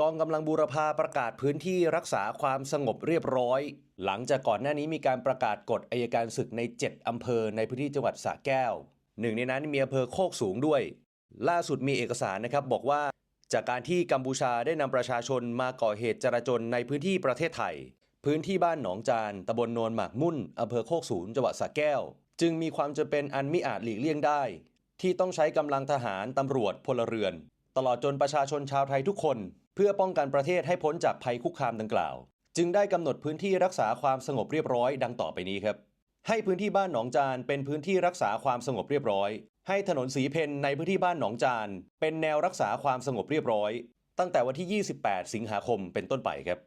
กองกำลังบูรพาประกาศพื้นที่รักษาความสงบเรียบร้อย หลังจากก่อนหน้านี้มีการประกาศกฎอายการศึกใน 7 อำเภอในพื้นที่จังหวัดสระแก้ว หนึ่งในนั้นมีอำเภอโคกสูงด้วย ล่าสุดมีเอกสารนะครับบอกว่า จากการที่กัมพูชาได้นำประชาชนมาก่อเหตุจราจนในพื้นที่ประเทศไทย พื้นที่บ้านหนองจานตำบลโนนหมากมุ่นอำเภอโคกสูงจังหวัดสระแก้ว จึงมีความจำเป็นอันมิอาจหลีกเลี่ยงได้ ที่ต้องใช้กำลังทหารตำรวจพลเรือน ตลอดจนประชาชนชาวไทยทุกคน เพื่อป้องกันประเทศให้พ้นจากภัยคุกคามดังกล่าว จึงได้กำหนดพื้นที่รักษาความสงบเรียบร้อยดังต่อไปนี้ครับ ให้พื้นที่บ้านหนองจานเป็นพื้นที่รักษาความสงบเรียบร้อย ให้ถนนสีเพนในพื้นที่บ้านหนองจานเป็นแนวรักษาความสงบเรียบร้อย ตั้งแต่วันที่ 28 สิงหาคมเป็นต้นไปครับ